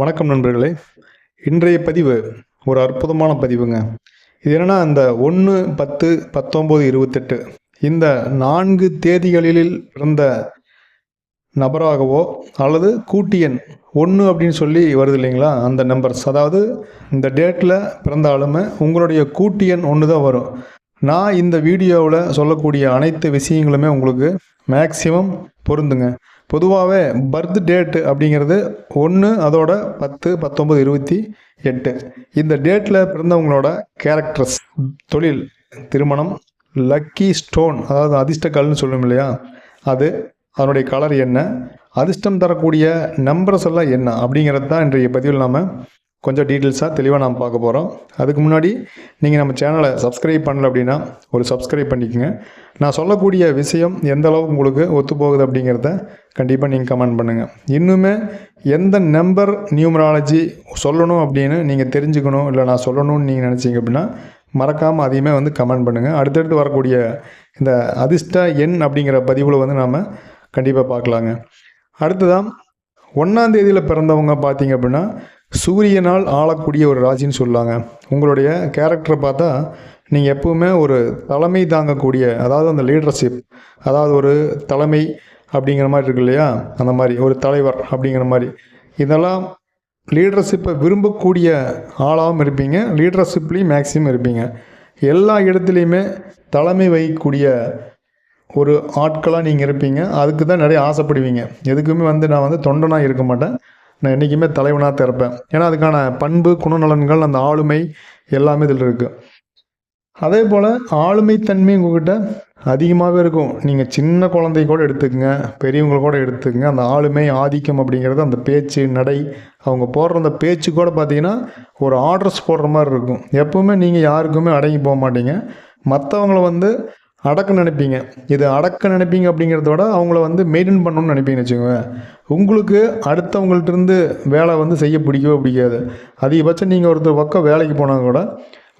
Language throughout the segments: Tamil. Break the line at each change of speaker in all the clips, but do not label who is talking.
வணக்கம் நண்பர்களே. இன்றைய பதிவு ஒரு அற்புதமான பதிவுங்க. இது என்னன்னா அந்த ஒன்று பத்து பத்தொம்போது இருபத்தெட்டு இந்த நான்கு தேதிகளில் பிறந்த நபராகவோ அல்லது கூட்டியன் ஒன்று அப்படின்னு சொல்லி வருது இல்லைங்களா? அந்த நம்பர்ஸ் அதாவது இந்த டேட்டில் பிறந்தாலுமே உங்களுடைய கூட்டியன் ஒன்று தான் வரும். நான் இந்த வீடியோவில் சொல்லக்கூடிய அனைத்து விஷயங்களுமே உங்களுக்கு மேக்ஸிமம் பொருந்துங்க. பொதுவாகவே பர்த் டேட்டு அப்படிங்கிறது ஒன்று அதோட பத்து பத்தொம்பது இருபத்தி எட்டு. இந்த டேட்டில் பிறந்தவங்களோட கேரக்டர்ஸ் தொழில் திருமணம் லக்கி ஸ்டோன் அதாவது அதிர்ஷ்ட கல்னு சொல்லும் இல்லையா? அது அதனுடைய கலர் என்ன? அதிர்ஷ்டம் தரக்கூடிய நம்பர்ஸ் எல்லாம் என்ன? அப்படிங்கிறது தான் இன்றைய பதிவில் நாம் கொஞ்சம் டீட்டெயில்ஸாக தெளிவாக நாம் பார்க்க போகிறோம் அதுக்கு முன்னாடி நீங்கள் நம்ம சேனலை சப்ஸ்கிரைப் பண்ணல அப்படின்னா ஒரு சப்ஸ்கிரைப் பண்ணிக்கோங்க. நான் சொல்லக்கூடிய விஷயம் எந்த அளவுக்கு உங்களுக்கு ஒத்து போகுது அப்படிங்கிறத கண்டிப்பாக நீங்கள் கமெண்ட் பண்ணுங்கள் இன்னுமே எந்த நம்பர் நியூமராலஜி சொல்லணும் அப்படின்னு நீங்கள் தெரிஞ்சுக்கணும் இல்லை நான் சொல்லணும்னு நீங்கள் நினச்சிங்க அப்படின்னா மறக்காமல் அதையுமே வந்து கமெண்ட் பண்ணுங்கள் அடுத்தடுத்து வரக்கூடிய இந்த அதிர்ஷ்ட எண் அப்படிங்கிற பதிவில் வந்து நாம் கண்டிப்பாக பார்க்கலாங்க. அடுத்ததான் ஒன்றாந்தேதியில் பிறந்தவங்க பார்த்தீங்க அப்படின்னா சூரியனால் ஆளக்கூடிய ஒரு ராசின்னு சொல்லுவாங்க உங்களுடைய கேரக்டரை பார்த்தா நீங்கள் எப்பவுமே ஒரு தலைமை தாங்கக்கூடிய அதாவது அந்த லீடர்ஷிப் அதாவது ஒரு தலைமை அப்படிங்கிற மாதிரி இருக்கு இல்லையா? அந்த மாதிரி ஒரு தலைவர் அப்படிங்கிற மாதிரி. இதெல்லாம் லீடர்ஷிப்பை விரும்பக்கூடிய ஆளாகவும் இருப்பீங்க. லீடர்ஷிப்லேயும் மேக்ஸிமம் இருப்பீங்க. எல்லா இடத்துலையுமே தலைமை வகிக்கக்கூடிய ஒரு ஆட்களாக நீங்கள் இருப்பீங்க. அதுக்கு தான் நிறைய ஆசைப்படுவீங்க. எதுக்குமே வந்து நான் வந்து தொண்டனாக இருக்க மாட்டேன். நான் என்றைக்குமே தலைவனாக தான் இருப்பேன் ஏன்னா அதுக்கான பண்பு குணநலன்கள் அந்த ஆளுமை எல்லாமே இதில் இருக்குது அதே போல் ஆளுமைத்தன்மை உங்ககிட்ட அதிகமாகவே இருக்கும். நீங்கள் சின்ன குழந்தை கூட எடுத்துக்கங்க பெரியவங்க கூட எடுத்துக்கங்க. அந்த ஆளுமை ஆதிக்கம் அப்படிங்கிறது அந்த பேச்சு நடை அவங்க போடுற அந்த பேச்சு கூட பார்த்தீங்கன்னா ஒரு ஆர்டர்ஸ் போடுற மாதிரி இருக்கும். எப்பவுமே நீங்கள் யாருக்குமே அடங்கி போக மாட்டீங்க. மற்றவங்கள வந்து அடக்க நினைப்பீங்க. இது அடக்க நினைப்பீங்க அப்படிங்கிறத விட அவங்கள வந்து மெயின்டைன் பண்ணணும்னு நினைப்பீங்கன்னு வச்சுக்கோங்க. உங்களுக்கு அடுத்தவங்கள்ட்ட வேலை வந்து செய்ய பிடிக்கவே பிடிக்காது. அதிகபட்சம் நீங்கள் ஒருத்தர் பக்கம் வேலைக்கு போனால் கூட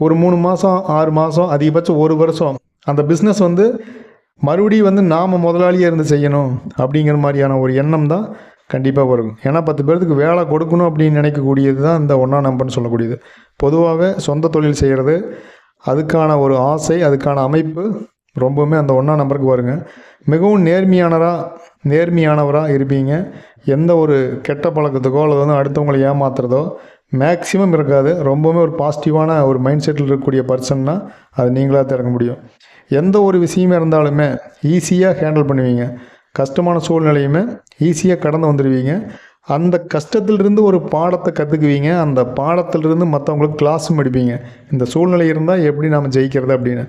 ஒரு மூணு மாதம் ஆறு மாதம் அதிகபட்சம் ஒரு வருஷம் அந்த பிஸ்னஸ் வந்து மறுபடியும் வந்து நாம் முதலாளியாக இருந்து செய்யணும் அப்படிங்கிற மாதிரியான ஒரு எண்ணம் தான் கண்டிப்பாக வரும். ஏன்னா பத்து பேர்த்துக்கு வேலை கொடுக்கணும் அப்படின்னு நினைக்கக்கூடியது தான் இந்த ஒன்றா நம்பர்னு சொல்லக்கூடியது. பொதுவாகவே சொந்த தொழில் செய்கிறது அதுக்கான ஒரு ஆசை அதுக்கான அமைப்பு ரொம்பவுமே அந்த ஒன்றா நம்பருக்கு வருங்க. மிகவும் நேர்மையானராக நேர்மையானவராக இருப்பீங்க. எந்த ஒரு கெட்ட பழக்கத்துக்கோ அல்லது வந்து அடுத்தவங்களை ஏமாத்துறதோ மேக்ஸிமம் இருக்காது. ரொம்பவுமே ஒரு பாசிட்டிவான ஒரு மைண்ட் செட்டில் இருக்கக்கூடிய பர்சன்னா அது நீங்களாக திறக்க முடியும். எந்த ஒரு விஷயமே இருந்தாலுமே ஈஸியாக ஹேண்டில் பண்ணுவீங்க. கஷ்டமான சூழ்நிலையுமே ஈஸியாக கடந்து வந்துடுவீங்க அந்த கஷ்டத்திலிருந்து ஒரு பாடத்தை கற்றுக்குவீங்க அந்த பாடத்திலிருந்து மற்றவங்களுக்கு கிளாஸும் எடுப்பீங்க இந்த சூழ்நிலை இருந்தால் எப்படி நாம் ஜெயிக்கிறது அப்படின்னு.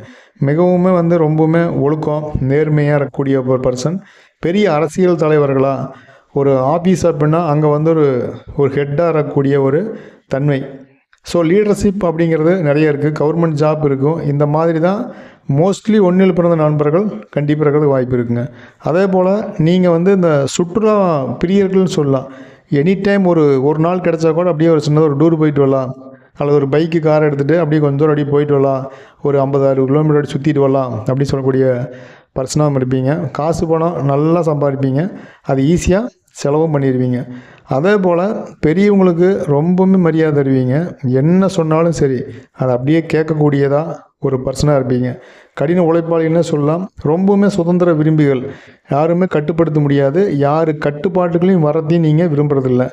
மிகவுமே வந்து ரொம்பவுமே ஒழுக்கம் நேர்மையாக இருக்கக்கூடிய ஒரு பர்சன் பெரிய அரசியல் தலைவர்களாக ஒரு ஆஃபீஸ் அப்படின்னா அங்கே வந்து ஒரு ஒரு ஹெட்டாக இருக்கக்கூடிய ஒரு தன்மை. ஸோ லீடர்ஷிப் அப்படிங்கிறது நிறைய இருக்குது கவர்மெண்ட் ஜாப் இருக்கும். இந்த மாதிரி தான் மோஸ்ட்லி ஒன்றில் பிறந்த நண்பர்கள் கண்டிப்பாக இருக்கிறதுக்கு வாய்ப்பு இருக்குங்க. அதே போல் நீங்கள் வந்து இந்த சுற்றுலா பிரியர்கள்னு சொல்லலாம். எனி டைம் ஒரு ஒரு நாள் கிடச்சா கூட அப்படியே ஒரு சின்னதாக ஒரு டூர் போயிட்டு வரலாம். அல்லது ஒரு பைக்கு கார் எடுத்துகிட்டு அப்படியே கொஞ்சம் தூரம் அப்படியே போயிட்டு வரலாம். ஒரு ஐம்பது அறுபது கிலோமீட்டர் சுற்றிட்டு வரலாம் அப்படின்னு சொல்லக்கூடிய பர்சனாகவும் இருப்பீங்க காசு பணம் நல்லா சம்பாதிப்பீங்க. அது ஈஸியாக செலவும் பண்ணிடுவீங்க அதே போல் பெரியவங்களுக்கு ரொம்பவுமே மரியாதை தருவீங்க. என்ன சொன்னாலும் சரி அதை அப்படியே கேட்கக்கூடியதாக ஒரு பர்சனாக இருப்பீங்க. கடின உழைப்பாளின்னு சொல்லலாம். ரொம்பவுமே சுதந்திர விரும்பிகள். யாருமே கட்டுப்படுத்த முடியாது. யார் கட்டுப்பாட்டுகளையும் வரத்தையும் நீங்கள் விரும்புறதில்ல.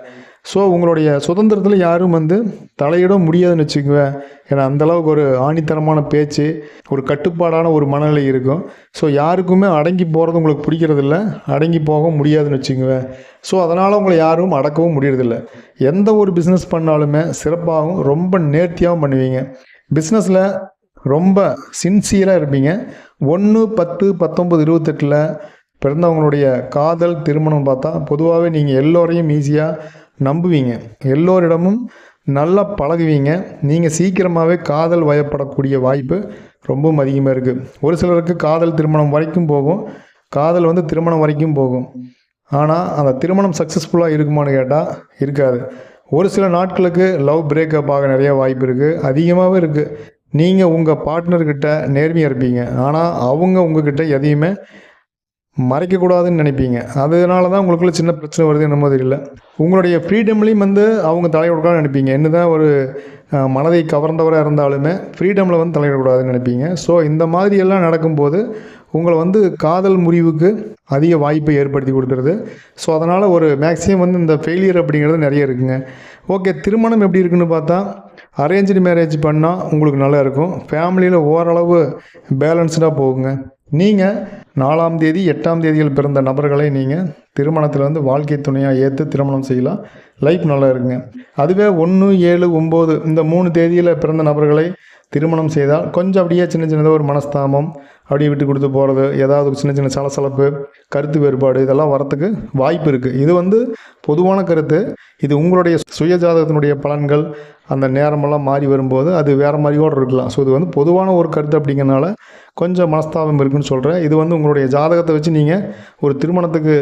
ஸோ உங்களுடைய சுதந்திரத்தில் யாரும் வந்து தலையிட முடியாதுன்னு வச்சுக்குவேன் ஏன்னா அந்தளவுக்கு ஒரு ஆணித்தரமான பேச்சு ஒரு கட்டுப்பாடான ஒரு மனநிலை இருக்கும். ஸோ யாருக்குமே அடங்கி போகிறது உங்களுக்கு பிடிக்கிறதில்ல. அடங்கி போக முடியாதுன்னு வச்சுக்குவேன் ஸோ அதனால் உங்களை யாரும் அடக்கவும் முடியறதில்ல. எந்த ஒரு பிஸ்னஸ் பண்ணாலுமே சிறப்பாகவும் ரொம்ப நேர்த்தியாகவும் பண்ணுவீங்க. பிஸ்னஸில் ரொம்ப சின்சியராக இருப்பீங்க. ஒன்று பத்து பத்தொம்பது இருபத்தெட்டில் பிறந்தவங்களுடைய காதல் திருமணம் பார்த்தா பொதுவாகவே நீங்கள் எல்லோரையும் ஈஸியாக நம்புவீங்க. எல்லோரிடமும் நல்லா பழகுவீங்க. நீங்கள் சீக்கிரமாகவே காதல் வயப்படக்கூடிய வாய்ப்பு ரொம்பவும் அதிகமாக இருக்குது ஒரு சிலருக்கு காதல் திருமணம் வரைக்கும் போகும். காதல் வந்து திருமணம் வரைக்கும் போகும். ஆனால் அந்த திருமணம் சக்ஸஸ்ஃபுல்லாக இருக்குமான்னு கேட்டால் இருக்காது. ஒரு சில நாட்களுக்கு லவ் பிரேக்கப் ஆக நிறைய வாய்ப்பு இருக்குது அதிகமாகவே இருக்குது நீங்கள் உங்கள் பார்ட்னர்கிட்ட நேர்மையாக இருப்பீங்க. ஆனால் அவங்க உங்ககிட்ட எதையுமே மறைக்கக்கூடாதுன்னு நினைப்பீங்க. அதனால தான் உங்களுக்குள்ள சின்ன பிரச்சனை வருது என்னமோ தெரியல. உங்களுடைய ஃப்ரீடம்லேயும் வந்து அவங்க தலையிடக்கூடாதுன்னு நினைப்பீங்க. என்ன தான் ஒரு மனதை கவர்ந்தவராக இருந்தாலுமே ஃப்ரீடமில் வந்து தலையிடக்கூடாதுன்னு நினைப்பீங்க. ஸோ இந்த மாதிரியெல்லாம் நடக்கும்போது உங்களை வந்து காதல் முறிவுக்கு அதிக வாய்ப்பை ஏற்படுத்தி கொடுத்துருது ஸோ அதனால் ஒரு மேக்ஸிமம் வந்து இந்த ஃபெயிலியர் அப்படிங்கிறது நிறைய இருக்குங்க. ஓகே திருமணம் எப்படி இருக்குன்னு பார்த்தா அரேஞ்சு மேரேஜ் பண்ணால் உங்களுக்கு நல்லா இருக்கும். ஃபேமிலியில் ஓரளவு பேலன்ஸ்டாக போகுங்க. நீங்கள் நாலாம் தேதி எட்டாம் தேதியில் பிறந்த நபர்களை நீங்கள் திருமணத்தில் வந்து வாழ்க்கை துணையாக ஏற்று திருமணம் செய்யலாம். லைஃப் நல்லா இருக்குங்க. அதுவே ஒன்று ஏழு ஒம்பது இந்த மூணு தேதியில் பிறந்த நபர்களை திருமணம் செய்தால் கொஞ்சம் அப்படியே சின்ன சின்னதாக ஒரு மனஸ்தாபம் அப்படியே விட்டு கொடுத்து போகிறது ஏதாவது சின்ன சின்ன சலசலப்பு கருத்து வேறுபாடு இதெல்லாம் வரத்துக்கு வாய்ப்பு இருக்குது இது வந்து பொதுவான கருத்து. இது உங்களுடைய சுய ஜாதகத்தினுடைய பலன்கள் அந்த நேரமெல்லாம் மாறி வரும்போது அது வேறு மாதிரியோடு இருக்கலாம். ஸோ இது வந்து பொதுவான ஒரு கருத்து அப்படிங்கிறனால கொஞ்சம் மனஸ்தாபம் இருக்குன்னு சொல்கிறேன் இது வந்து உங்களுடைய ஜாதகத்தை வச்சு நீங்கள் ஒரு திருமணத்துக்கு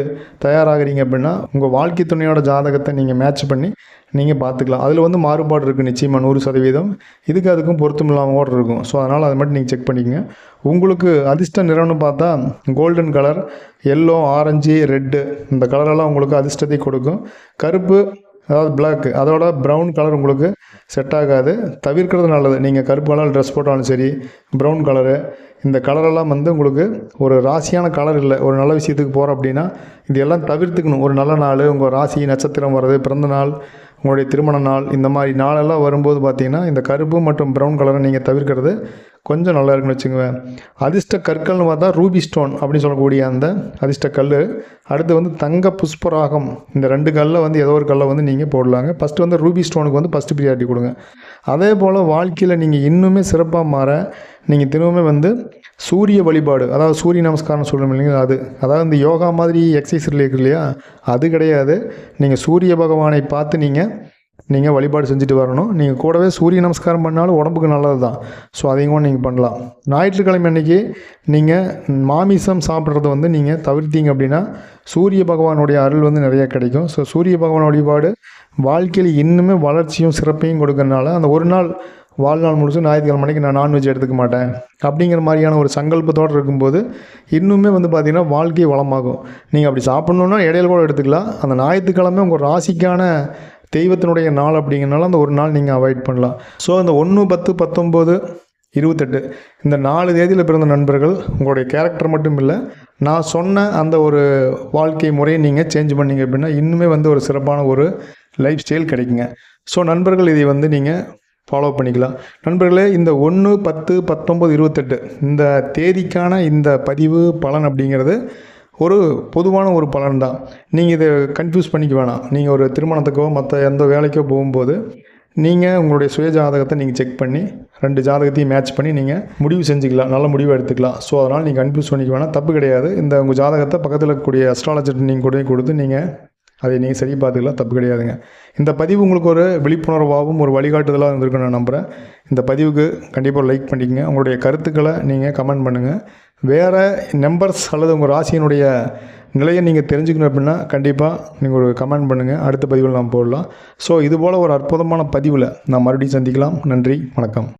தயாராகிறீங்க அப்படின்னா உங்கள் வாழ்க்கை துணையோட ஜாதகத்தை நீங்கள் மேட்ச் பண்ணி நீங்கள் பார்த்துக்கலாம். அதில் வந்து மாறுபாடு இருக்குது நிச்சயமாக நூறு சதவீதம். இதுக்கு அதுக்கும் பொருத்தம் இல்லாமல் கூட இருக்கும். ஸோ அதனால் அதை மட்டும் நீங்கள் செக் பண்ணிக்கங்க. உங்களுக்கு அதிர்ஷ்ட நிறம்னு பார்த்தா golden colour yellow orange red இந்த கலரெல்லாம் உங்களுக்கு அதிர்ஷ்டத்தை கொடுக்கும். கருப்பு அதாவது பிளாக் அதோட ப்ரௌன் கலர் உங்களுக்கு செட் ஆகாது. தவிர்க்கிறது நல்லது. நீங்கள் கருப்பு கலர் ட்ரெஸ் போட்டாலும் சரி ப்ரௌன் கலரு இந்த கலரெல்லாம் வந்து உங்களுக்கு ஒரு ராசியான கலர் இல்லை. ஒரு நல்ல விஷயத்துக்கு போகிறோம் அப்படின்னா இது எல்லாம் தவிர்த்துக்கணும். ஒரு நல்ல நாள் உங்கள் ராசி நட்சத்திரம் வர்றது பிறந்த நாள் உங்களுடைய திருமண நாள் இந்த மாதிரி நாளெல்லாம் வரும்போது பார்த்தீங்கன்னா இந்த கருப்பு மற்றும் ப்ரௌன் கலரை நீங்கள் தவிர்க்கிறது கொஞ்சம் நல்லா இருக்குன்னு வச்சுக்குவேன் அதிர்ஷ்ட கற்கள்னு பார்த்தா ரூபி ஸ்டோன் அப்படின்னு சொல்லக்கூடிய அந்த அதிர்ஷ்ட கல் அடுத்து வந்து தங்க புஷ்பராகம். இந்த ரெண்டு கல்லில் வந்து ஏதோ ஒரு கல்லை வந்து நீங்கள் போடலாங்க. ஃபஸ்ட்டு வந்து ரூபி ஸ்டோனுக்கு வந்து ஃபஸ்ட்டு ப்ரியாரிட்டி கொடுங்க. அதே போல் வாழ்க்கையில் நீங்கள் இன்னுமே சிறப்பாக மாற நீங்கள் திரும்பவுமே வந்து சூரிய வழிபாடு அதாவது சூரிய நமஸ்காரம் சொல்கிறோம் இல்லைங்களா அது அதாவது இந்த யோகா மாதிரி எக்ஸசைஸ் இருக்கு இல்லையா அது கிடையாது. நீங்கள் சூரிய பகவானை பார்த்து நீங்கள் நீங்கள் வழிபாடு செஞ்சுட்டு வரணும். நீங்கள் கூடவே சூரிய நமஸ்காரம் பண்ணாலும் உடம்புக்கு நல்லது தான் ஸோ அதையும் கூட நீங்கள் பண்ணலாம். ஞாயிற்றுக்கிழமை அன்றைக்கி நீங்கள் மாமிசம் சாப்பிட்றது வந்து நீங்கள் தவிர்த்தீங்க அப்படின்னா சூரிய பகவானுடைய அருள் வந்து நிறையா கிடைக்கும். ஸோ சூரிய பகவான் வழிபாடு வாழ்க்கையில் இன்னுமே வளர்ச்சியும் சிறப்பையும் கொடுக்கறனால அந்த ஒரு நாள் வாழ்நாள் முழுசும் ஞாயிற்றுக்கிழமை அன்னைக்கு நான் நான்வெஜ் எடுத்துக்க மாட்டேன். அப்படிங்கிற மாதிரியான ஒரு சங்கல்பத்தோடு இருக்கும்போது இன்னுமே வந்து பார்த்திங்கன்னா வாழ்க்கை வளமாகும். நீங்கள் அப்படி சாப்பிட்ணுன்னா இடையில கூட எடுத்துக்கலாம். அந்த ஞாயிற்றுக்கிழமை உங்கள் ராசிக்கான தெய்வத்தினுடைய நாள் அப்படிங்கிறனால அந்த ஒரு நாள் நீங்கள் அவாய்ட் பண்ணலாம். ஸோ அந்த ஒன்று பத்து பத்தொம்போது இருபத்தெட்டு இந்த நாலு தேதியில் பிறந்த நண்பர்கள் உங்களுடைய கேரக்டர் மட்டும் இல்லை நான் சொன்ன அந்த ஒரு வாழ்க்கை முறையை நீங்கள் சேஞ்ச் பண்ணீங்க அப்படின்னா இன்னுமே வந்து ஒரு சிறப்பான ஒரு லைஃப் ஸ்டைல் கிடைக்குங்க. ஸோ நண்பர்கள் இதை வந்து நீங்கள் ஃபாலோ பண்ணிக்கலாம். நண்பர்களே இந்த ஒன்று பத்து பத்தொம்பது இருபத்தெட்டு இந்த தேதிக்கான இந்த பதிவு பலன் அப்படிங்கிறது ஒரு பொதுவான ஒரு பலன் தான் நீங்கள் இதை கன்ஃபியூஸ் பண்ணிக்க வேணாம். நீங்கள் ஒரு திருமணத்துக்கோ மற்ற எந்த வேலைக்கோ போகும்போது நீங்கள் உங்களுடைய சுய ஜாதகத்தை நீங்கள் செக் பண்ணி ரெண்டு ஜாதகத்தையும் மேட்ச் பண்ணி நீங்கள் முடிவு செஞ்சுக்கலாம். நல்ல முடிவு எடுத்துக்கலாம். ஸோ அதனால் நீங்கள் கன்ஃபியூஸ் பண்ணிக்க வேணாம். தப்பு கிடையாது. இந்த உங்கள் ஜாதகத்தை பக்கத்தில் இருக்கக்கூடிய அஸ்ட்ராலஜர் நீங்கள் கூட கொடுத்து நீங்கள் அதை நீங்கள் சரி பார்த்துக்கலாம் தப்பு கிடையாதுங்க. இந்த பதிவு உங்களுக்கு ஒரு விழிப்புணர்வாகவும் ஒரு வழிகாட்டுதலாக இருந்திருக்குன்னு நான் நம்புகிறேன் இந்த பதிவுக்கு கண்டிப்பாக லைக் பண்ணிக்கங்க. உங்களுடைய கருத்துக்களை நீங்கள் கமெண்ட் பண்ணுங்கள் வேறு நம்பர்ஸ் அல்லது உங்கள் ராசியினுடைய நிலையை நீங்கள் தெரிஞ்சுக்கணும் அப்படின்னா கண்டிப்பாக நீங்கள் ஒரு கமெண்ட் பண்ணுங்கள் அடுத்த பதிவில் நாம் போடலாம். ஸோ இதுபோல் ஒரு அற்புதமான பதிவில் நான் மறுபடியும் சந்திக்கலாம். நன்றி வணக்கம்.